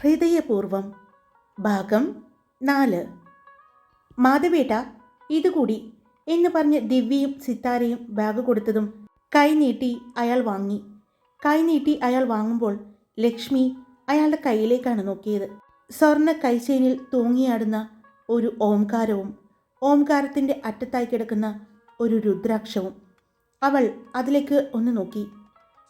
ഹൃദയപൂർവം. ഭാഗം നാല്. മാധവേട്ട ഇതുകൂടി എന്ന് പറഞ്ഞ് ദിവ്യയും സിത്താരയും ബാഗ് കൊടുത്തതും കൈനീട്ടി അയാൾ വാങ്ങി. കൈനീട്ടി അയാൾ വാങ്ങുമ്പോൾ ലക്ഷ്മി അയാളുടെ കയ്യിലേക്കാണ് നോക്കിയത്. സ്വർണ കൈശേനിൽ തൂങ്ങിയാടുന്ന ഒരു ഓംകാരവും ഓംകാരത്തിന്റെ അറ്റത്തായി കിടക്കുന്ന ഒരു രുദ്രാക്ഷവും അവൾ അതിലേക്ക് ഒന്ന് നോക്കി.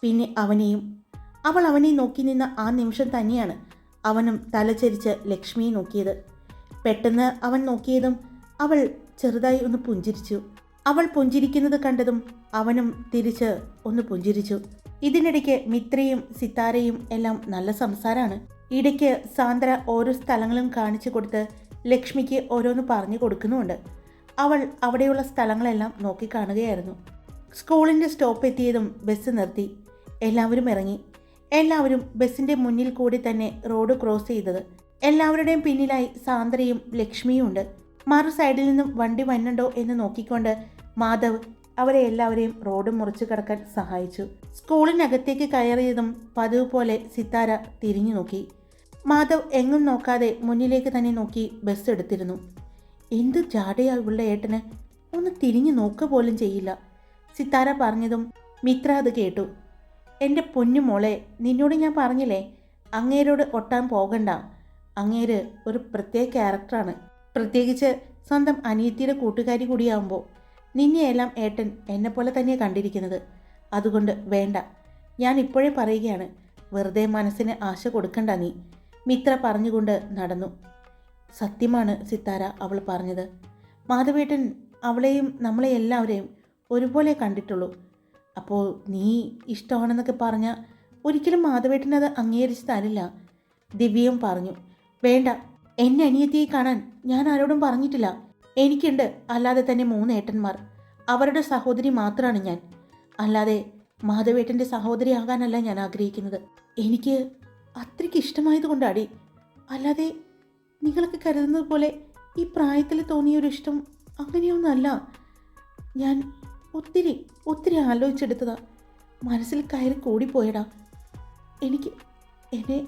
പിന്നെ അവനെയും. അവൾ അവനെ നോക്കി നിന്ന ആ നിമിഷം തന്നെയാണ് അവനും തലചരിച്ച് ലക്ഷ്മിയെ നോക്കിയത്. പെട്ടെന്ന് അവൻ നോക്കിയതും അവൾ ചെറുതായി ഒന്ന് പുഞ്ചിരിച്ചു. അവൾ പുഞ്ചിരിക്കുന്നത് കണ്ടതും അവനും തിരിച്ച് ഒന്ന് പുഞ്ചിരിച്ചു. ഇതിനിടയ്ക്ക് മിത്രയും സിത്താരയും എല്ലാം നല്ല സംസാരമാണ് ഇടയ്ക്ക് സാന്ദ്ര ഓരോ സ്ഥലങ്ങളും കാണിച്ചു കൊടുത്ത് ലക്ഷ്മിക്ക് ഓരോന്ന് പറഞ്ഞു കൊടുക്കുന്നുമുണ്ട്. അവൾ അവിടെയുള്ള സ്ഥലങ്ങളെല്ലാം നോക്കി കാണുകയായിരുന്നു. സ്കൂളിന്റെ സ്റ്റോപ്പ് എത്തിയതും ബസ് നിർത്തി. എല്ലാവരും ഇറങ്ങി. എല്ലാവരും ബസ്സിന്റെ മുന്നിൽ കൂടി തന്നെ റോഡ് ക്രോസ് ചെയ്തത്. എല്ലാവരുടെയും പിന്നിലായി സാന്ദ്രയും ലക്ഷ്മിയും ഉണ്ട്. മറു സൈഡിൽ നിന്നും വണ്ടി വന്നുണ്ടോ എന്ന് നോക്കിക്കൊണ്ട് മാധവ് അവരെ എല്ലാവരെയും റോഡ് മുറിച്ചു കടക്കാൻ സഹായിച്ചു. സ്കൂളിനകത്തേക്ക് കയറിയതും പതിവ് പോലെ സിത്താര തിരിഞ്ഞു നോക്കി. മാധവ് എങ്ങും നോക്കാതെ മുന്നിലേക്ക് തന്നെ നോക്കി ബസ് എടുത്തിരുന്നു. എന്ത് ജാടയാ ഇവളുടെ ഏട്ടന്? ഒന്ന് തിരിഞ്ഞു നോക്കുക പോലും ചെയ്യില്ല. സിത്താര പറഞ്ഞതും മിത്ര അത് കേട്ടു. എന്റെ പൊന്നു മോളെ നിന്നോട് ഞാൻ പറഞ്ഞില്ലേ? അങ്ങേരോട് ഒട്ടാൻ പോകണ്ട. അങ്ങേര് ഒരു പ്രത്യേക ക്യാരക്ടറാണ്. പ്രത്യേകിച്ച് സ്വന്തം അനിയത്തിയുടെ കൂട്ടുകാരി കൂടിയാവുമ്പോൾ നിന്നെയെല്ലാം ഏട്ടൻ എന്നെപ്പോലെ തന്നെയാണ് കണ്ടിരിക്കുന്നത്. അതുകൊണ്ട് വേണ്ട. ഞാൻ ഇപ്പോഴേ പറയുകയാണ് വെറുതെ മനസ്സിന് ആശ കൊടുക്കണ്ട നീ. മിത്ര പറഞ്ഞുകൊണ്ട് നടന്നു. സത്യമാണ് സിത്താര അവൾ പറഞ്ഞത്. മാധവേട്ടൻ അവളെയും നമ്മളെ എല്ലാവരെയും ഒരുപോലെ കണ്ടിട്ടുള്ളൂ. അപ്പോൾ നീ ഇഷ്ടമാണെന്നൊക്കെ പറഞ്ഞ ഒരിക്കലും മാധവേട്ടനത് അംഗീകരിച്ച് തരില്ല. ദിവ്യയും പറഞ്ഞു വേണ്ട എന്നെ അനിയത്തിയെ കാണാൻ ഞാൻ ആരോടും പറഞ്ഞിട്ടില്ല. എനിക്കുണ്ട് അല്ലാതെ തന്നെ മൂന്ന് ഏട്ടന്മാർ. അവരുടെ സഹോദരി മാത്രമാണ് ഞാൻ. അല്ലാതെ മാധവേട്ടന്റെ സഹോദരിയാകാനല്ല ഞാൻ ആഗ്രഹിക്കുന്നത്. എനിക്ക് അത്രയ്ക്ക് ഇഷ്ടമായത് കൊണ്ടാടി. അല്ലാതെ നിങ്ങളൊക്കെ കരുതുന്നത് പോലെ ഈ പ്രായത്തിൽ തോന്നിയ ഒരു ഇഷ്ടം അങ്ങനെയൊന്നല്ല. ഞാൻ ഒത്തിരി ഒത്തിരി ആലോചിച്ചെടുത്തതാ. മനസ്സിൽ കയറി കൂടിപ്പോയടാ. എനിക്ക് എന്നെ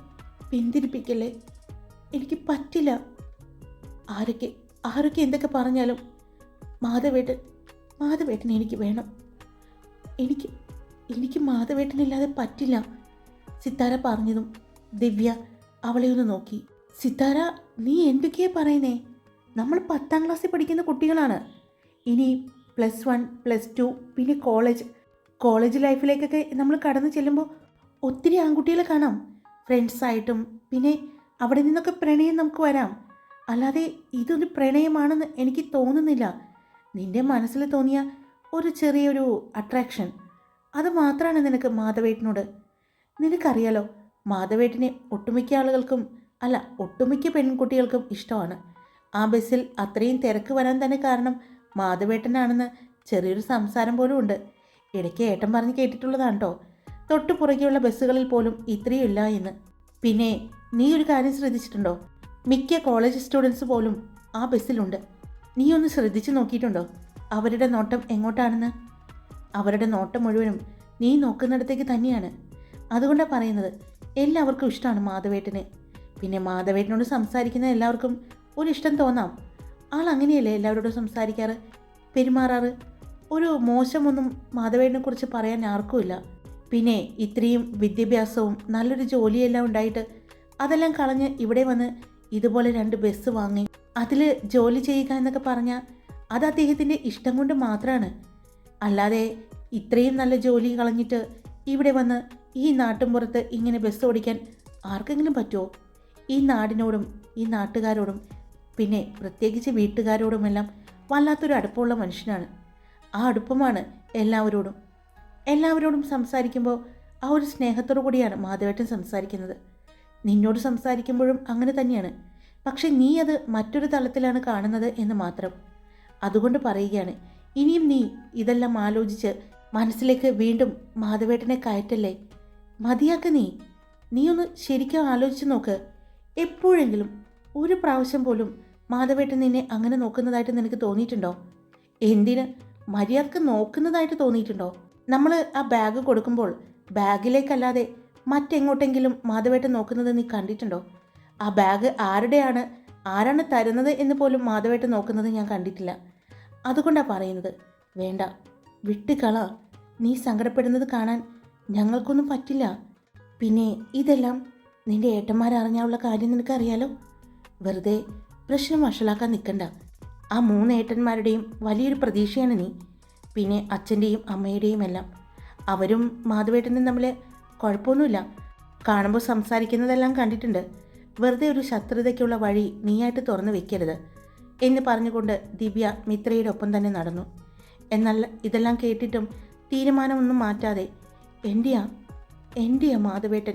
പിന്തിരിപ്പിക്കല്ലേ? എനിക്ക് പറ്റില്ല. ആരൊക്കെ ആരൊക്കെ എന്തൊക്കെ പറഞ്ഞാലും മാധവേട്ടൻ മാധവേട്ടൻ എനിക്ക് വേണം. എനിക്ക് എനിക്ക് മാധവേട്ടനില്ലാതെ പറ്റില്ല. സിത്താര പറഞ്ഞതും ദിവ്യ അവളെ ഒന്ന് നോക്കി. സിത്താര നീ എന്തൊക്കെയാ പറയുന്നേ? നമ്മൾ പത്താം ക്ലാസ്സിൽ പഠിക്കുന്ന കുട്ടികളാണ്. ഇനി പ്ലസ് വൺ പ്ലസ് ടു പിന്നെ കോളേജ് കോളേജ് ലൈഫിലേക്കൊക്കെ നമ്മൾ കടന്നു ചെല്ലുമ്പോൾ ഒത്തിരി ആൺകുട്ടികളെ കാണാം. ഫ്രണ്ട്സായിട്ടും പിന്നെ അവിടെ നിന്നൊക്കെ പ്രണയം നമുക്ക് വരാം. അല്ലാതെ ഇതൊരു പ്രണയമാണെന്ന് എനിക്ക് തോന്നുന്നില്ല. നിന്റെ മനസ്സിൽ തോന്നിയ ഒരു ചെറിയൊരു അട്രാക്ഷൻ അത് മാത്രമാണ് നിനക്ക് മാധവേട്ടനോട്. നിനക്കറിയാലോ മാധവേട്ടനെ ഒട്ടുമിക്ക ആളുകൾക്കും അല്ല ഒട്ടുമിക്ക പെൺകുട്ടികൾക്കും ഇഷ്ടമാണ്. ആ ബസ്സിൽ അത്രയും തിരക്ക് വരാൻ തന്നെ കാരണം മാധവേട്ടനാണെന്ന് ചെറിയൊരു സംസാരം പോലും ഉണ്ട്. ഇടയ്ക്ക് ഏട്ടൻ പറഞ്ഞ് കേട്ടിട്ടുള്ളതാണ് കേട്ടോ തൊട്ടു പുറകെയുള്ള ബസ്സുകളിൽ പോലും ഇത്രയും ഇല്ല എന്ന്. പിന്നെ നീ ഒരു കാര്യം ശ്രദ്ധിച്ചിട്ടുണ്ടോ? മിക്ക കോളേജ് സ്റ്റുഡൻസ് പോലും ആ ബസ്സിലുണ്ട്. നീ ഒന്ന് ശ്രദ്ധിച്ചു നോക്കിയിട്ടുണ്ടോ? അവരുടെ നോട്ടം എങ്ങോട്ടാണെന്ന്? അവരുടെ നോട്ടം മുഴുവനും നീ നോക്കുന്നിടത്തേക്ക് തന്നെയാണ്. അതുകൊണ്ടാണ് പറയുന്നത് എല്ലാവർക്കും ഇഷ്ടമാണ് മാധവേട്ടനെ. പിന്നെ മാധവേട്ടനോട് സംസാരിക്കുന്ന എല്ലാവർക്കും ഒരു ഇഷ്ടം തോന്നാം. ആൾ അങ്ങനെയല്ലേ എല്ലാവരോടും സംസാരിക്കാറ്? പെരുമാറാറ്? ഒരു മോശമൊന്നും മാധവേടിനെ കുറിച്ച് പറയാൻ ആർക്കുമില്ല പിന്നെ ഇത്രയും വിദ്യാഭ്യാസവും നല്ലൊരു ജോലിയെല്ലാം ഉണ്ടായിട്ട് അതെല്ലാം കളഞ്ഞ് ഇവിടെ വന്ന് ഇതുപോലെ രണ്ട് ബസ് വാങ്ങി അതിൽ ജോലി ചെയ്യുക എന്നൊക്കെ പറഞ്ഞാൽ അത് അദ്ദേഹത്തിന്റെ ഇഷ്ടം കൊണ്ട് മാത്രമാണ് അല്ലാതെ ഇത്രയും നല്ല ജോലി കളഞ്ഞിട്ട് ഇവിടെ വന്ന് ഈ നാട്ടിൻപുറത്ത് ഇങ്ങനെ ബസ് ഓടിക്കാൻ ആർക്കെങ്കിലും പറ്റുമോ ഈ നാടിനോടും ഈ നാട്ടുകാരോടും പിന്നെ പ്രത്യേകിച്ച് വീട്ടുകാരോടുമെല്ലാം വല്ലാത്തൊരു അടുപ്പമുള്ള മനുഷ്യനാണ്. ആ അടുപ്പമാണ് എല്ലാവരോടും. എല്ലാവരോടും സംസാരിക്കുമ്പോൾ ആ ഒരു സ്നേഹത്തോടു കൂടിയാണ് മാധവേട്ടൻ സംസാരിക്കുന്നത്. നിന്നോട് സംസാരിക്കുമ്പോഴും അങ്ങനെ തന്നെയാണ്. പക്ഷെ നീ അത് മറ്റൊരു തലത്തിലാണ് കാണുന്നത് എന്ന് മാത്രം. അതുകൊണ്ട് പറയുകയാണ് ഇനിയും നീ ഇതെല്ലാം ആലോചിച്ച് മനസ്സിലേക്ക് വീണ്ടും മാധവേട്ടനെ കയറ്റല്ലേ? മതിയാക്ക നീ. നീ ഒന്ന് ശരിക്കും ആലോചിച്ച് നോക്ക്. എപ്പോഴെങ്കിലും ഒരു പ്രാവശ്യം പോലും മാധവേട്ടൻ നിന്നെ അങ്ങനെ നോക്കുന്നതായിട്ട് നിനക്ക് തോന്നിയിട്ടുണ്ടോ? എന്തിന്? മര്യാദയ്ക്ക് നോക്കുന്നതായിട്ട് തോന്നിയിട്ടുണ്ടോ? നമ്മൾ ആ ബാഗ് കൊടുക്കുമ്പോൾ ബാഗിലേക്കല്ലാതെ മറ്റെങ്ങോട്ടെങ്കിലും മാധവേട്ടൻ നോക്കുന്നത് നീ കണ്ടിട്ടുണ്ടോ? ആ ബാഗ് ആരുടെയാണ്? ആരാണ് തരുന്നത് എന്ന് പോലും മാധവേട്ടൻ നോക്കുന്നത് ഞാൻ കണ്ടിട്ടില്ല. അതുകൊണ്ടാണ് പറയുന്നത്. വേണ്ട. വിട്ടുകള. നീ സങ്കടപ്പെടുന്നത് കാണാൻ ഞങ്ങൾക്കൊന്നും പറ്റില്ല. പിന്നെ ഇതെല്ലാം നിന്റെ ഏട്ടന്മാരറിഞ്ഞാലുള്ള കാര്യം നിനക്കറിയാലോ? വെറുതെ പ്രശ്നം വഷളാക്കാൻ നിൽക്കണ്ട ആ മൂന്ന് ഏട്ടന്മാരുടെയും വലിയൊരു പ്രതീക്ഷയാണ് നീ. പിന്നെ അച്ഛന്റെയും അമ്മയുടെയും എല്ലാം. അവരും മാധവേട്ടനും തമ്മിൽ കുഴപ്പമൊന്നുമില്ല. കാണുമ്പോൾ സംസാരിക്കുന്നതെല്ലാം കണ്ടിട്ടുണ്ട്. വെറുതെ ഒരു ശത്രുതയ്ക്കുള്ള വഴി നീയായിട്ട് തുറന്നു വെക്കരുത് എന്ന് പറഞ്ഞുകൊണ്ട് ദിവ്യ മിത്രയുടെ ഒപ്പം തന്നെ നടന്നു. എന്നാൽ ഇതെല്ലാം കേട്ടിട്ടും തീരുമാനമൊന്നും മാറ്റാതെ എന്റെയാ എന്റെയാ മാധവേട്ടൻ?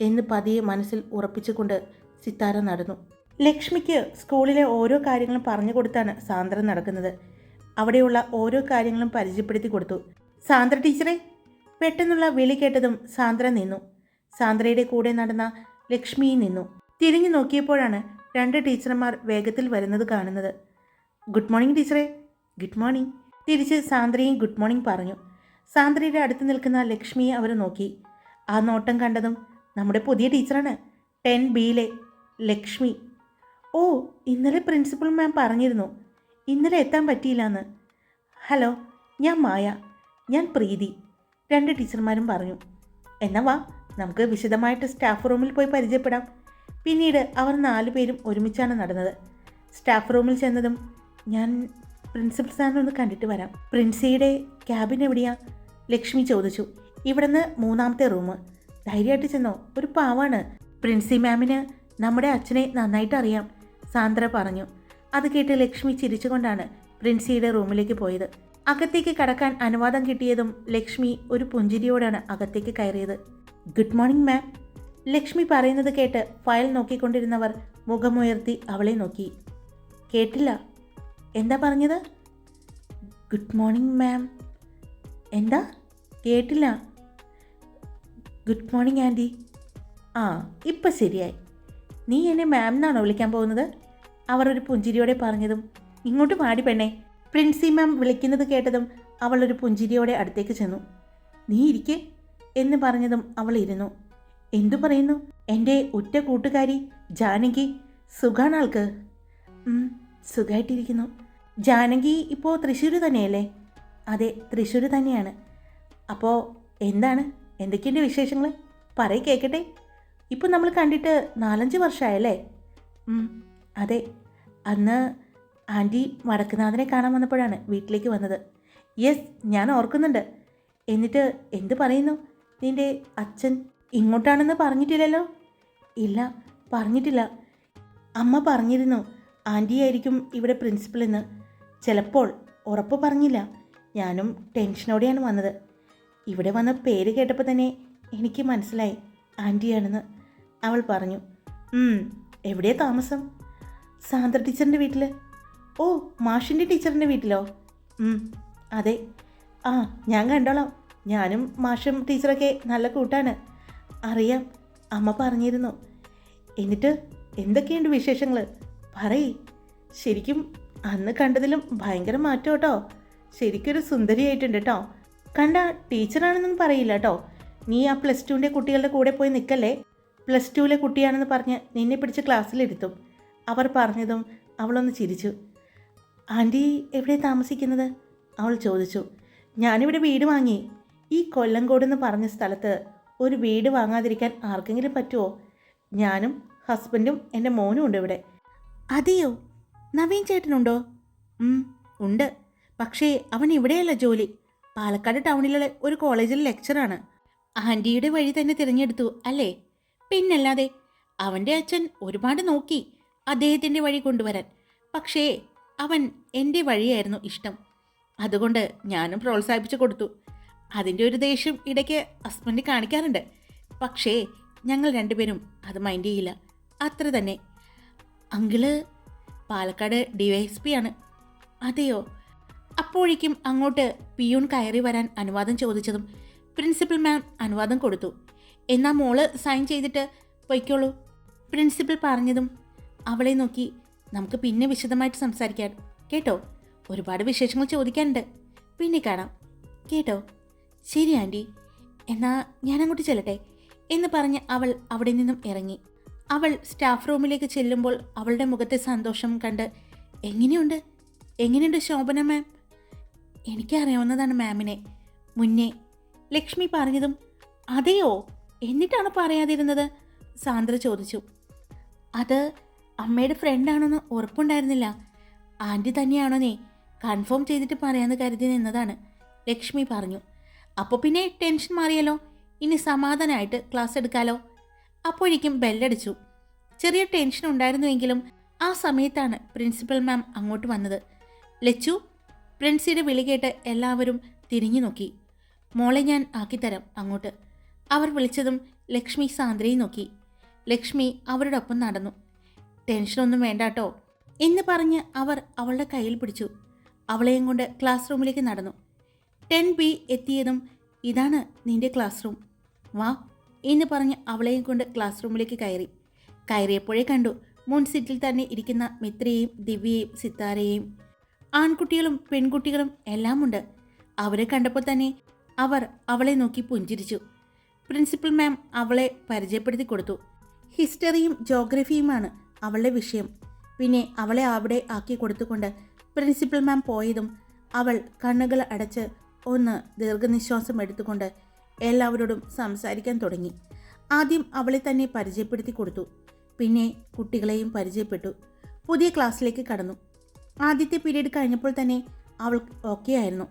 എന്ന് പതിയെ മനസ്സിൽ ഉറപ്പിച്ചുകൊണ്ട് സിത്താര നടന്നു. ലക്ഷ്മിക്ക് സ്കൂളിലെ ഓരോ കാര്യങ്ങളും പറഞ്ഞു കൊടുത്താണ് സാന്ദ്ര നടക്കുന്നത്. അവിടെയുള്ള ഓരോ കാര്യങ്ങളും പരിചയപ്പെടുത്തി കൊടുത്തു. സാന്ദ്ര ടീച്ചറെ പെട്ടെന്നുള്ള വിളി കേട്ടതും സാന്ദ്ര നിന്നു. സാന്ദ്രയുടെ കൂടെ നടന്ന ലക്ഷ്മി നിന്നു. തിരിഞ്ഞു നോക്കിയപ്പോഴാണ് രണ്ട് ടീച്ചർമാർ വേഗത്തിൽ വരുന്നത് കാണുന്നത്. ഗുഡ് മോർണിംഗ് ടീച്ചറെ ഗുഡ് മോർണിംഗ് തിരിച്ച് സാന്ദ്രയും ഗുഡ് മോർണിംഗ് പറഞ്ഞു. സാന്ദ്രയുടെ അടുത്ത് നിൽക്കുന്ന ലക്ഷ്മിയെ അവർ നോക്കി. ആ നോട്ടം കണ്ടതും നമ്മുടെ പുതിയ ടീച്ചറാണ്. ടെൻ ബിയിലെ ലക്ഷ്മി ഓ ഇന്നലെ പ്രിൻസിപ്പൽ മാം പറഞ്ഞിരുന്നു. ഇന്നലെ എത്താൻ പറ്റിയില്ലെന്ന്. ഹലോ ഞാൻ മായ. ഞാൻ പ്രീതി. രണ്ട് ടീച്ചർമാരും പറഞ്ഞു. എന്നാ വാ നമുക്ക് വിശദമായിട്ട് സ്റ്റാഫ് റൂമിൽ പോയി പരിചയപ്പെടാം. പിന്നീട് അവർ നാലു പേരും ഒരുമിച്ചാണ് നടന്നത്. സ്റ്റാഫ് റൂമിൽ ചെന്നതും ഞാൻ പ്രിൻസിപ്പൽ സാറിനെ ഒന്ന് കണ്ടിട്ട് വരാം. പ്രിൻസിയുടെ ക്യാബിൻ എവിടെയാ? ലക്ഷ്മി ചോദിച്ചു. ഇവിടുന്ന് മൂന്നാമത്തെ റൂം ധൈര്യമായിട്ട് ചെന്നോ. ഒരു പാവാണ്. പ്രിൻസി മാമിന് നമ്മുടെ അച്ഛനെ നന്നായിട്ട് അറിയാം. സാന്ദ്ര പറഞ്ഞു. അത് കേട്ട് ലക്ഷ്മി ചിരിച്ചുകൊണ്ടാണ് പ്രിൻസിയുടെ റൂമിലേക്ക് പോയത്. അകത്തേക്ക് കടക്കാൻ അനുവാദം കിട്ടിയതും ലക്ഷ്മി ഒരു പുഞ്ചിരിയോടാണ് അകത്തേക്ക് കയറിയത്. ഗുഡ് മോർണിംഗ് മാം. ലക്ഷ്മി പറയുന്നത് കേട്ട് ഫയൽ നോക്കിക്കൊണ്ടിരുന്നവർ മുഖമുയർത്തി അവളെ നോക്കി. കേട്ടില്ല. എന്താ പറഞ്ഞത്? Good morning ma'am. എന്താ? കേട്ടില്ല. Good morning aunty. ആ ഇപ്പം ശരിയായി. നീ എന്നെ മാം എന്നാണോ വിളിക്കാൻ പോകുന്നത്? അവർ ഒരു പുഞ്ചിരിയോടെ പറഞ്ഞതും ഇങ്ങോട്ട് പാടി പെണ്ണേ. പ്രിൻസി മാം വിളിക്കുന്നത് കേട്ടതും അവൾ ഒരു പുഞ്ചിരിയോടെ അടുത്തേക്ക് ചെന്നു. നീ ഇരിക്കേ എന്ന് പറഞ്ഞതും അവൾ ഇരുന്നു. എന്തു പറയുന്നു? എന്റെ ഉറ്റ കൂട്ടുകാരി ജാനകി സുഖാണ് ആൾക്ക്? സുഖമായിട്ടിരിക്കുന്നു ജാനകി ഇപ്പോൾ തൃശ്ശൂർ തന്നെയല്ലേ? അതെ തൃശ്ശൂർ തന്നെയാണ്. അപ്പോൾ എന്താണ്? എന്തൊക്കെയുണ്ട് വിശേഷങ്ങൾ പറയ് കേൾക്കട്ടെ ഇപ്പോൾ നമ്മൾ കണ്ടിട്ട് നാലഞ്ച് വർഷമായല്ലേ അതെ അന്ന് ആന്റി വടക്കുനാഥനെ കാണാൻ വന്നപ്പോഴാണ് വീട്ടിലേക്ക് വന്നത്. യെസ് ഞാൻ ഓർക്കുന്നുണ്ട്. എന്നിട്ട് എന്ത് പറയുന്നു? നിന്റെ അച്ഛൻ ഇങ്ങോട്ടാണെന്ന് പറഞ്ഞിട്ടില്ലല്ലോ? ഇല്ല പറഞ്ഞിട്ടില്ല. അമ്മ പറഞ്ഞിരുന്നു ആന്റി ആയിരിക്കും ഇവിടെ പ്രിൻസിപ്പൽ എന്ന്. ചിലപ്പോൾ ഉറപ്പ് പറഞ്ഞില്ല. ഞാനും ടെൻഷനോടെയാണ് വന്നത്. ഇവിടെ വന്ന പേര് കേട്ടപ്പോൾ തന്നെ എനിക്ക് മനസ്സിലായി ആന്റിയാണെന്ന്. അവൾ പറഞ്ഞു എവിടെയാണ് എവിടെയാ താമസം? സാന്ദ്ര ടീച്ചറിന്റെ വീട്ടിൽ. ഓ മാഷിന്റെ ടീച്ചറിന്റെ വീട്ടിലോ? അതെ. ആ ഞാൻ കണ്ടോളാം. ഞാനും മാഷും ടീച്ചറൊക്കെ നല്ല കൂട്ടാണ്. അറിയാം അമ്മ പറഞ്ഞിരുന്നു. എന്നിട്ട് എന്തൊക്കെയുണ്ട് വിശേഷങ്ങൾ പറയ്. ശരിക്കും അന്ന് കണ്ടതിലും ഭയങ്കര മാറ്റം കേട്ടോ. ശരിക്കൊരു സുന്ദരിയായിട്ടുണ്ട് കേട്ടോ. കണ്ട ടീച്ചറാണെന്നൊന്നും പറയില്ല കേട്ടോ. നീ ആ പ്ലസ് ടുവിന്റെ കുട്ടികളുടെ കൂടെ പോയി നിൽക്കല്ലേ? പ്ലസ് ടുവിലെ കുട്ടിയാണെന്ന് പറഞ്ഞ് നിന്നെ പിടിച്ച് ക്ലാസ്സിലിരുത്തും അവർ പറഞ്ഞതും അവളൊന്ന് ചിരിച്ചു. ആന്റി എവിടെ താമസിക്കുന്നത്? അവൾ ചോദിച്ചു. ഞാനിവിടെ വീട് വാങ്ങി. ഈ കൊല്ലങ്കോടെന്ന് പറഞ്ഞ സ്ഥലത്ത് ഒരു വീട് വാങ്ങാതിരിക്കാൻ ആർക്കെങ്കിലും പറ്റുമോ ഞാനും ഹസ്ബൻഡും എന്റെ മോനും ഉണ്ട് ഇവിടെ. അതെയോ? നവീൻ ചേട്ടനുണ്ടോ? ഉണ്ട്. പക്ഷേ അവൻ ഇവിടെയല്ല ജോലി. പാലക്കാട് ടൗണിലുള്ള ഒരു കോളേജിൽ ലെക്ചറാണ്. ആന്റിയുടെ വഴി തന്നെ തിരഞ്ഞെടുത്തു അല്ലേ? പിന്നല്ലാതെ അവന്റെ അച്ഛൻ ഒരുപാട് നോക്കി. അദ്ദേഹത്തിന്റെ വഴി കൊണ്ടുവരാൻ. പക്ഷേ അവൻ എന്റെ വഴിയായിരുന്നു ഇഷ്ടം. അതുകൊണ്ട് ഞാനും പ്രോത്സാഹിപ്പിച്ചു കൊടുത്തു. അതിന്റെ ഒരു ദേഷ്യം ഇടയ്ക്ക് ഹസ്ബൻഡ് കാണിക്കാറുണ്ട്. പക്ഷേ ഞങ്ങൾ രണ്ടുപേരും അത് മൈൻഡ് ചെയ്യില്ല. അത്ര തന്നെ. Uncle Palakkad D Y S P ആണ്. അതെയോ? അപ്പോഴേക്കും അങ്ങോട്ട് പിയൂൺ കയറി വരാൻ അനുവാദം ചോദിച്ചതും പ്രിൻസിപ്പൽ മാം അനുവാദം കൊടുത്തു. എന്നാൽ മോൾ സൈൻ ചെയ്തിട്ട് പൊയ്ക്കോളൂ. പ്രിൻസിപ്പൽ പറഞ്ഞതും അവളെ നോക്കി നമുക്ക് പിന്നെ വിശദമായിട്ട് സംസാരിക്കാം കേട്ടോ? ഒരുപാട് വിശേഷങ്ങൾ ചോദിക്കാനുണ്ട്. പിന്നെ കാണാം. കേട്ടോ? ശരി ആന്റി എന്നാ ഞാൻ അങ്ങോട്ട് ചെല്ലട്ടെ എന്ന് പറഞ്ഞ് അവൾ അവിടെ നിന്നും ഇറങ്ങി. അവൾ സ്റ്റാഫ് റൂമിലേക്ക് ചെല്ലുമ്പോൾ അവളുടെ മുഖത്തെ സന്തോഷം കണ്ട് എങ്ങനെയുണ്ട്? എങ്ങനെയുണ്ട് ശോഭന മാം? എനിക്കറിയാവുന്നതാണ് മാമിനെ. മുന്നേ ലക്ഷ്മി പറഞ്ഞതും അതെയോ? എന്നിട്ടാണ് പറയാതിരുന്നത്? സാന്ദ്ര ചോദിച്ചു. അത് അമ്മയുടെ ഫ്രണ്ടാണെന്ന് ഉറപ്പുണ്ടായിരുന്നില്ല. ആന്റി തന്നെയാണോന്നേ കൺഫേം ചെയ്തിട്ട് പറയാമെന്ന് കരുതി നിന്നതാണ്. ലക്ഷ്മി പറഞ്ഞു അപ്പോൾ പിന്നെ ടെൻഷൻ മാറിയല്ലോ? ഇനി സമാധാനമായിട്ട് ക്ലാസ് എടുക്കാലോ? അപ്പോഴേക്കും ബെല്ലടിച്ചു ചെറിയ ടെൻഷൻ ഉണ്ടായിരുന്നുവെങ്കിലും ആ സമയത്താണ് പ്രിൻസിപ്പൽ മാം അങ്ങോട്ട് വന്നത്. ലച്ചു പ്രിൻസിയുടെ വിളി കേട്ട് എല്ലാവരും തിരിഞ്ഞു നോക്കി. മോളെ ഞാൻ ആക്കിത്തരാം അങ്ങോട്ട്. അവർ വിളിച്ചതും ലക്ഷ്മി സാന്ദ്രയെ നോക്കി. ലക്ഷ്മി അവരുടെ ഒപ്പം നടന്നു. ടെൻഷനൊന്നും വേണ്ട കേട്ടോ എന്ന് പറഞ്ഞ് അവർ അവളുടെ കയ്യിൽ പിടിച്ചു. അവളെയും കൊണ്ട് ക്ലാസ് റൂമിലേക്ക് നടന്നു. ടെൻ ബി എത്തിയതും ഇതാണ് നിന്റെ ക്ലാസ് റൂം. വാ എന്ന് പറഞ്ഞ് അവളെയും കൊണ്ട് ക്ലാസ് റൂമിലേക്ക് കയറി. കയറിയപ്പോഴേ കണ്ടു മുൻ സീറ്റിൽ തന്നെ ഇരിക്കുന്ന മിത്രയെയും ദിവ്യയെയും സിത്താരയെയും ആൺകുട്ടികളും പെൺകുട്ടികളും എല്ലാമുണ്ട്. അവരെ കണ്ടപ്പോൾ തന്നെ അവർ അവളെ നോക്കി പുഞ്ചിരിച്ചു. പ്രിൻസിപ്പൽ മാം അവളെ പരിചയപ്പെടുത്തി കൊടുത്തു. ഹിസ്റ്ററിയും ജോഗ്രഫിയുമാണ്. അവളുടെ വിഷയം. പിന്നെ അവളെ അവിടെ ആക്കി കൊടുത്തുകൊണ്ട് പ്രിൻസിപ്പൽ മാം പോയതും അവൾ കണ്ണുകൾ അടച്ച് ഒന്ന് ദീർഘനിശ്വാസം എടുത്തുകൊണ്ട് എല്ലാവരോടും സംസാരിക്കാൻ തുടങ്ങി. ആദ്യം അവളെ തന്നെ പരിചയപ്പെടുത്തി കൊടുത്തു. പിന്നെ കുട്ടികളെയും പരിചയപ്പെട്ടു. പുതിയ ക്ലാസ്സിലേക്ക് കടന്നു. ആദ്യത്തെ പീരീഡ് കഴിഞ്ഞപ്പോൾ തന്നെ അവൾ ഓക്കെ ആയിരുന്നു.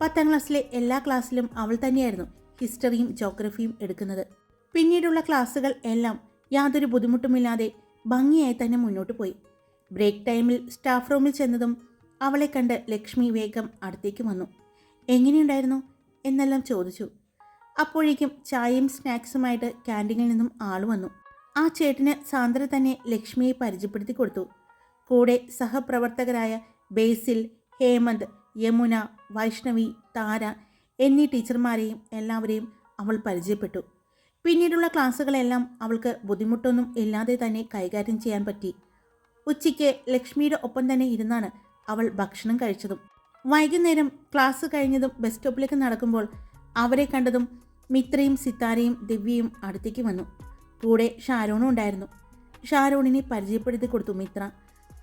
പത്താം ക്ലാസ്സിലെ എല്ലാ ക്ലാസ്സിലും അവൾ തന്നെയായിരുന്നു ഹിസ്റ്ററിയും ജോഗ്രഫിയും എടുക്കുന്നത്. പിന്നീടുള്ള ക്ലാസ്സുകൾ എല്ലാം യാതൊരു ബുദ്ധിമുട്ടുമില്ലാതെ ഭംഗിയായി തന്നെ മുന്നോട്ട് പോയി. ബ്രേക്ക് ടൈമിൽ സ്റ്റാഫ് റൂമിൽ ചെന്നതും അവളെ കണ്ട് ലക്ഷ്മി വേഗം അടുത്തേക്ക് വന്നു. എങ്ങനെയുണ്ടായിരുന്നു? എന്നെല്ലാം ചോദിച്ചു. അപ്പോഴേക്കും ചായയും സ്നാക്സുമായിട്ട് ക്യാന്റീനിൽ നിന്നും ആൾ വന്നു. ആ ചേട്ടന് സാന്ദ്ര തന്നെ ലക്ഷ്മിയെ പരിചയപ്പെടുത്തി കൊടുത്തു. കൂടെ സഹപ്രവർത്തകരായ ബേസിൽ ഹേമന്ത് യമുന വൈഷ്ണവി താര എന്നീ ടീച്ചർമാരെയും എല്ലാവരെയും അവൾ പരിചയപ്പെട്ടു. പിന്നീടുള്ള ക്ലാസ്സുകളെല്ലാം അവൾക്ക് ബുദ്ധിമുട്ടൊന്നും ഇല്ലാതെ തന്നെ കൈകാര്യം ചെയ്യാൻ പറ്റി. ഉച്ചയ്ക്ക് ലക്ഷ്മിയുടെ ഒപ്പം തന്നെ ഇരുന്നാണ് അവൾ ഭക്ഷണം കഴിച്ചതും. വൈകുന്നേരം ക്ലാസ് കഴിഞ്ഞതും ബസ് സ്റ്റോപ്പിലേക്ക് നടക്കുമ്പോൾ അവരെ കണ്ടതും മിത്രയും സിത്താരയും ദിവ്യയും അടുത്തേക്ക് വന്നു. കൂടെ ഷാരോണും ഉണ്ടായിരുന്നു. ഷാരോണിനെ പരിചയപ്പെടുത്തി കൊടുത്തു മിത്ര.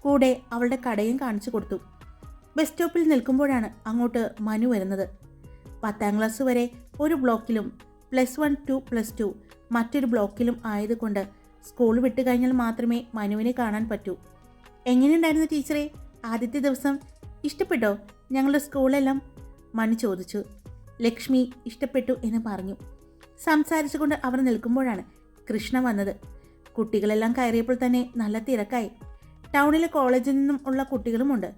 കൂടെ അവളുടെ കടയും കാണിച്ചു കൊടുത്തു. ബസ് സ്റ്റോപ്പിൽ നിൽക്കുമ്പോഴാണ് അങ്ങോട്ട് മനു വരുന്നത്. പത്താം ക്ലാസ് വരെ ഒരു ബ്ലോക്കിലും plus one two plus two മറ്റൊരു ബ്ലോക്കിലും ആയതുകൊണ്ട് സ്കൂൾ വിട്ട് കഴിഞ്ഞാൽ മാത്രമേ മനുവിനെ കാണാൻ പറ്റൂ. എങ്ങനെയുണ്ടായിരുന്നു ടീച്ചറെ? ആദ്യത്തെ ദിവസം ഇഷ്ടപ്പെട്ടോ? ഞങ്ങളുടെ സ്കൂളെല്ലാം? മനു ചോദിച്ചു. ലക്ഷ്മി ഇഷ്ടപ്പെട്ടു എന്ന് പറഞ്ഞു. സംസാരിച്ചുകൊണ്ട് അവർ നിൽക്കുമ്പോഴാണ് കൃഷ്ണ വന്നത്. കുട്ടികളെല്ലാം കയറിയപ്പോൾ തന്നെ നല്ല തിരക്കായി. ടൗണിലെ കോളേജിൽ നിന്നും ഉള്ള കുട്ടികളുമുണ്ട്.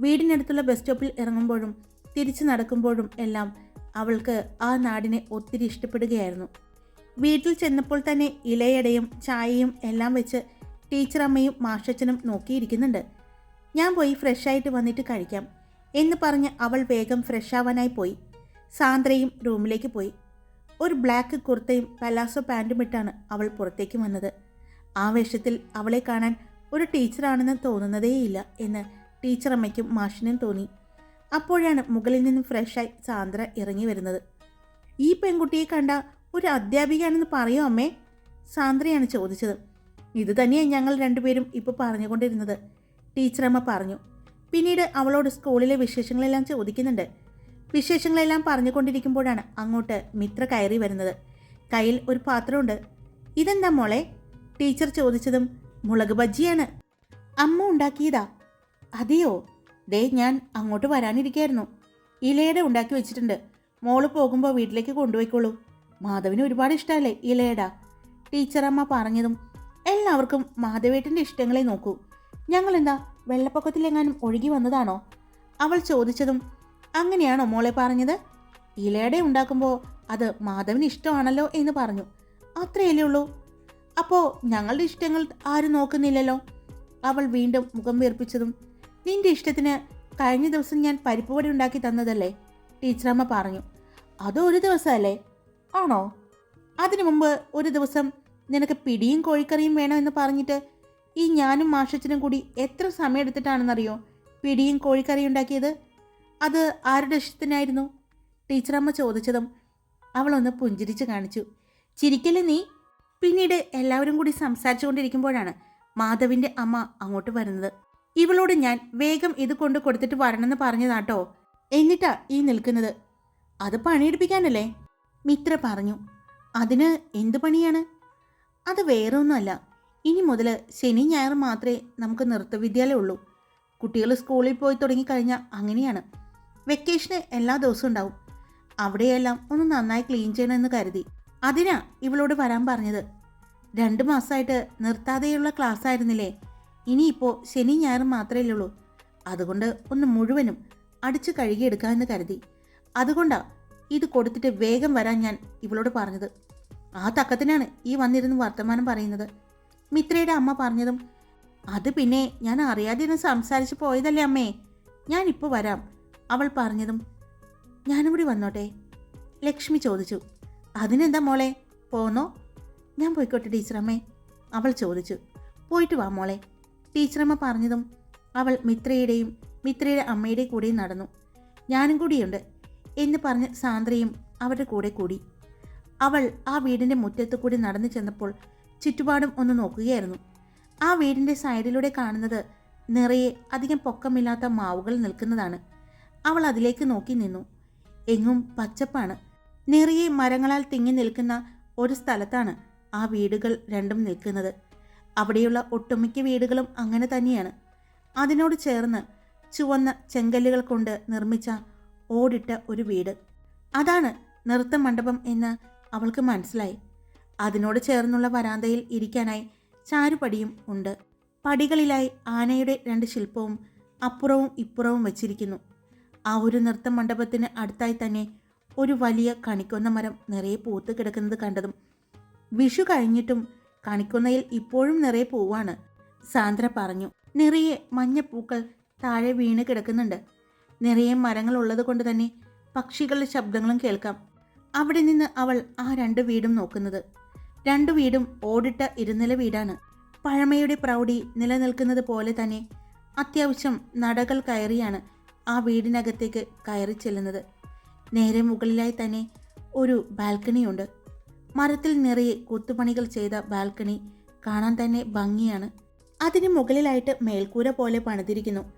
വീടിനടുത്തുള്ള ബസ് സ്റ്റോപ്പിൽ ഇറങ്ങുമ്പോഴും തിരിച്ചു നടക്കുമ്പോഴും എല്ലാം അവൾക്ക് ആ നാടിനെ ഒത്തിരി ഇഷ്ടപ്പെടുകയായിരുന്നു. വീട്ടിൽ ചെന്നപ്പോൾ തന്നെ ഇലയടയും ചായയും എല്ലാം വെച്ച് ടീച്ചറമ്മയും മാഷച്ചനും നോക്കിയിരിക്കുന്നുണ്ട്. ഞാൻ പോയി ഫ്രഷായിട്ട് വന്നിട്ട് കഴിക്കാം എന്ന് പറഞ്ഞ് അവൾ വേഗം ഫ്രഷാവാനായി പോയി. സാന്ദ്രയും റൂമിലേക്ക് പോയി. ഒരു ബ്ലാക്ക് കുർത്തയും പലാസോ പാന്റും ഇട്ടാണ് അവൾ പുറത്തേക്ക് വന്നത്. ആ വേഷത്തിൽ അവളെ കാണാൻ ഒരു ടീച്ചറാണെന്ന് തോന്നുന്നതേയില്ല എന്ന് ടീച്ചറമ്മയ്ക്കും മാഷിനും തോന്നി. അപ്പോഴാണ് മുകളിൽ നിന്നും ഫ്രഷായി സാന്ദ്ര ഇറങ്ങി വരുന്നത്. ഈ പെൺകുട്ടിയെ കണ്ട ഒരു അധ്യാപികയാണെന്ന് പറയോ അമ്മേ സാന്ദ്രയാണ് ചോദിച്ചത്. ഇത് തന്നെയാണ് ഞങ്ങൾ രണ്ടുപേരും ഇപ്പോൾ പറഞ്ഞുകൊണ്ടിരുന്നത് ടീച്ചറമ്മ പറഞ്ഞു. പിന്നീട് അവളോട് സ്കൂളിലെ വിശേഷങ്ങളെല്ലാം ചോദിക്കുന്നുണ്ട്. വിശേഷങ്ങളെല്ലാം പറഞ്ഞുകൊണ്ടിരിക്കുമ്പോഴാണ് അങ്ങോട്ട് മിത്ര കയറി വരുന്നത്. കയ്യിൽ ഒരു പാത്രമുണ്ട്. ഇതെന്താ മോളെ? ടീച്ചർ ചോദിച്ചതും മുളക് ബജ്ജിയാണ്. അമ്മ ഉണ്ടാക്കിയതാ. അതെയോ? ദേ ഞാൻ അങ്ങോട്ട് വരാനിരിക്കായിരുന്നു. ഇലയുടെ ഉണ്ടാക്കി വെച്ചിട്ടുണ്ട്. മോൾ പോകുമ്പോൾ വീട്ടിലേക്ക് കൊണ്ടുപോയിക്കോളൂ. മാധവിന് ഒരുപാട് ഇഷ്ടമല്ലേ ഇലയട? ടീച്ചറമ്മ പറഞ്ഞതും എല്ലാവർക്കും മാധവേട്ടന്റെ ഇഷ്ടങ്ങളെ നോക്കൂ. ഞങ്ങളെന്താ വെള്ളപ്പൊക്കത്തിലെങ്ങാനും ഒഴുകി വന്നതാണോ? അവൾ ചോദിച്ചതും അങ്ങനെയാണോ മോളെ പറഞ്ഞത്? ഇലയട ഉണ്ടാക്കുമ്പോൾ അത് മാധവിന് ഇഷ്ടമാണല്ലോ എന്ന് പറഞ്ഞു. അത്രയല്ലേ ഉള്ളൂ. അപ്പോൾ ഞങ്ങളുടെ ഇഷ്ടങ്ങൾ ആരും നോക്കുന്നില്ലല്ലോ? അവൾ വീണ്ടും മുഖം വീർപ്പിച്ചതും നിന്റെ ഇഷ്ടത്തിന് കഴിഞ്ഞ ദിവസം ഞാൻ പരിപ്പുവടി ഉണ്ടാക്കി തന്നതല്ലേ? ടീച്ചറമ്മ പറഞ്ഞു. അത് ഒരു ദിവസമല്ലേ? ആണോ? അതിനു മുമ്പ് ഒരു ദിവസം നിനക്ക് പിടിയും കോഴിക്കറിയും വേണമെന്ന് പറഞ്ഞിട്ട് ഈ ഞാനും മാഷച്ചനും കൂടി എത്ര സമയം എടുത്തിട്ടാണെന്നറിയോ? പിടിയും കോഴിക്കറിയും ഉണ്ടാക്കിയത്? അത് ആരുടെ ഇഷ്ടത്തിനായിരുന്നു? ടീച്ചറമ്മ ചോദിച്ചതും അവളൊന്ന് പുഞ്ചിരിച്ച് കാണിച്ചു. ചിരിക്കല്ലേ നീ? പിന്നീട് എല്ലാവരും കൂടി സംസാരിച്ചുകൊണ്ടിരിക്കുമ്പോഴാണ് മാധവിന്റെ അമ്മ അങ്ങോട്ട് വരുന്നത്. ഇവളോട് ഞാൻ വേഗം ഇത് കൊണ്ട് കൊടുത്തിട്ട് വരണമെന്ന് പറഞ്ഞതാട്ടോ. എന്നിട്ടാ ഈ നിൽക്കുന്നത്. അത് പണിയെടുപ്പിക്കാനല്ലേ? മിത്ര പറഞ്ഞു. അതിന് എന്ത് പണിയാണ്? അത് വേറെ ഒന്നുമല്ല ഇനി മുതൽ ശനി ഞായർ മാത്രമേ നമുക്ക് നൃത്തവിദ്യാലയം ഉള്ളൂ. കുട്ടികൾ സ്കൂളിൽ പോയി തുടങ്ങിക്കഴിഞ്ഞാൽ അങ്ങനെയാണ്. വെക്കേഷന് എല്ലാ ദിവസവും ഉണ്ടാവും. അവിടെയെല്ലാം ഒന്ന് നന്നായി ക്ലീൻ ചെയ്യണമെന്ന് കരുതി. അതിനാ ഇവളോട് വരാൻ പറഞ്ഞത്. രണ്ട് മാസമായിട്ട് നിർത്താതെയുള്ള ക്ലാസ് ആയിരുന്നില്ലേ ഇനിയിപ്പോൾ ശനി ഞായറും മാത്രമേ ഉള്ളൂ. അതുകൊണ്ട് ഒന്ന് മുഴുവനും അടിച്ചു കഴുകിയെടുക്കാമെന്ന് കരുതി. അതുകൊണ്ടാ ഇത് കൊടുത്തിട്ട് വേഗം വരാൻ ഞാൻ ഇവളോട് പറഞ്ഞത്. ആ തക്കത്തിനാണ് ഈ വന്നിരുന്ന് വർത്തമാനം പറയുന്നത്. മിത്രയുടെ അമ്മ പറഞ്ഞതും അത് പിന്നെ ഞാൻ അറിയാതെ ഇരുന്ന് സംസാരിച്ച് പോയതല്ലേ അമ്മേ. ഞാനിപ്പോൾ വരാം. അവൾ പറഞ്ഞതും ഞാനും കൂടി വന്നോട്ടെ. ലക്ഷ്മി ചോദിച്ചു അതിനെന്താ മോളെ? പോന്നോ? ഞാൻ പോയിക്കോട്ടെ ടീച്ചറമ്മേ. അവൾ ചോദിച്ചു പോയിട്ട് വാ മോളെ. ടീച്ചറമ്മ പറഞ്ഞതും അവൾ മിത്രയുടെയും മിത്രയുടെ അമ്മയുടെയും കൂടെ നടന്നു. ഞാനും കൂടിയുണ്ട് എന്ന് പറഞ്ഞ് സാന്ദ്രയും അവരുടെ കൂടെ കൂടി. അവൾ ആ വീടിന്റെ മുറ്റത്ത് കൂടി നടന്നു ചെന്നപ്പോൾ ചുറ്റുപാടും ഒന്ന് നോക്കുകയായിരുന്നു. ആ വീടിന്റെ സൈഡിലൂടെ കാണുന്നത് നിറയെ അധികം പൊക്കമില്ലാത്ത മാവുകൾ നിൽക്കുന്നതാണ്. അവൾ അതിലേക്ക് നോക്കി നിന്നു. എങ്ങും പച്ചപ്പാണ്. നിറയെ മരങ്ങളാൽ തിങ്ങി നിൽക്കുന്ന ഒരു സ്ഥലത്താണ് ആ വീടുകൾ രണ്ടും നിൽക്കുന്നത്. അവിടെയുള്ള ഒട്ടുമിക്ക വീടുകളും അങ്ങനെ തന്നെയാണ്. അതിനോട് ചേർന്ന് ചുവന്ന ചെങ്കല്ലുകൾ കൊണ്ട് നിർമ്മിച്ച ഓടിട്ട ഒരു വീട്. അതാണ് നൃത്ത മണ്ഡപം എന്ന് അവൾക്ക് മനസ്സിലായി. അതിനോട് ചേർന്നുള്ള വരാന്തയിൽ ഇരിക്കാനായി ചാരുപടിയും ഉണ്ട്. പടികളിലായി ആനയുടെ രണ്ട് ശില്പവും അപ്പുറവും ഇപ്പുറവും വച്ചിരിക്കുന്നു. ആ ഒരു നൃത്ത മണ്ഡപത്തിന് അടുത്തായി തന്നെ ഒരു വലിയ കണിക്കൊന്ന മരം നിറയെ പൂത്ത് കിടക്കുന്നത് കണ്ടതും വിഷു കഴിഞ്ഞിട്ടും കണിക്കൊന്നയിൽ ഇപ്പോഴും നിറയെ പൂവാണ്. സാന്ദ്ര പറഞ്ഞു. നിറയെ മഞ്ഞപ്പൂക്കൾ താഴെ വീണ് കിടക്കുന്നുണ്ട്. നിറയെ മരങ്ങൾ ഉള്ളത് കൊണ്ട് തന്നെ പക്ഷികളുടെ ശബ്ദങ്ങളും കേൾക്കാം. അവിടെ നിന്ന് അവൾ ആ രണ്ട് വീടും നോക്കുന്നത്. രണ്ടു വീടും ഓടിട്ട ഇരുനില വീടാണ്. പഴമയുടെ പ്രൗഢി നിലനിൽക്കുന്നത് പോലെ തന്നെ അത്യാവശ്യം നടകൾ കയറിയാണ് ആ വീടിനകത്തേക്ക് കയറി ചെല്ലുന്നത്. നേരെ മുകളിലായി തന്നെ ഒരു ബാൽക്കണിയുണ്ട്. മരത്തിൽ നിറയെ കൊത്തുപണികൾ ചെയ്ത ബാൽക്കണി കാണാൻ തന്നെ ഭംഗിയാണ്. അതിന് മുകളിലായിട്ട് മേൽക്കൂര പോലെ പണിതിരിക്കുന്നു.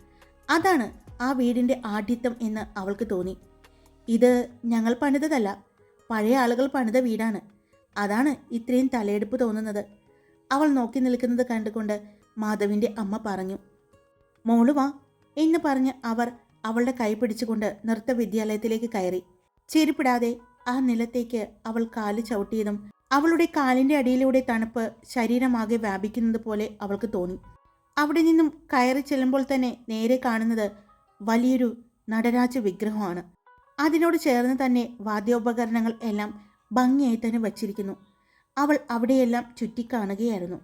അതാണ് ആ വീടിന്റെ ആഢ്യത്വം എന്ന് അവൾക്ക് തോന്നി. ഇത് ഞങ്ങൾ പണിതതല്ല പഴയ ആളുകൾ പണിത വീടാണ്. അതാണ് ഇത്രയും തലയെടുപ്പ് തോന്നുന്നത്. അവൾ നോക്കി നിൽക്കുന്നത് കണ്ടുകൊണ്ട് മാധവിന്റെ അമ്മ പറഞ്ഞു മോൾ വാ എന്ന് പറഞ്ഞ് അവർ അവളുടെ കൈ പിടിച്ചുകൊണ്ട് നൃത്തവിദ്യാലയത്തിലേക്ക് കയറി. ചെരുപ്പിടാതെ ആ നിലത്തേക്ക് അവൾ കാൽ ചവിട്ടിയതും അവളുടെ കാലിന്റെ അടിയിലൂടെ തണുപ്പ് ശരീരമാകെ വ്യാപിക്കുന്നത് പോലെ അവൾക്ക് തോന്നി. അവിടെ നിന്നും കയറി ചെല്ലുമ്പോൾ തന്നെ നേരെ കാണുന്നത് വലിയൊരു നടരാജ വിഗ്രഹമാണ്. അതിനോട് ചേർന്ന് തന്നെ വാദ്യോപകരണങ്ങൾ എല്ലാം ഭംഗിയായി തന്നെ വച്ചിരിക്കുന്നു. അവൾ അവിടെയെല്ലാം ചുറ്റിക്കാണുകയായിരുന്നു.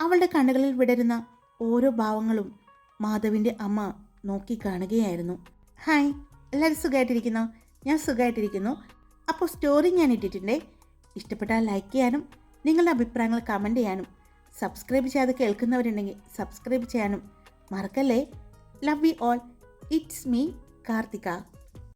അവളുടെ കണ്ണുകളിൽ വിടരുന്ന ഓരോ ഭാവങ്ങളും മാധവിന്റെ അമ്മ നോക്കി കാണുകയായിരുന്നു. ഹായ് എല്ലാവരും സുഖമായിട്ടിരിക്കുന്നു? ഞാൻ സുഖമായിട്ടിരിക്കുന്നു. അപ്പോൾ സ്റ്റോറി ഞാൻ ഇട്ടിട്ടുണ്ടേ. ഇഷ്ടപ്പെട്ടാൽ ലൈക്ക് ചെയ്യാനും നിങ്ങളുടെ അഭിപ്രായങ്ങൾ കമന്റ് ചെയ്യാനും സബ്സ്ക്രൈബ് ചെയ്യാതെ കേൾക്കുന്നവരുണ്ടെങ്കിൽ സബ്സ്ക്രൈബ് ചെയ്യാനും മറക്കല്ലേ? Love you all it's me Karthika.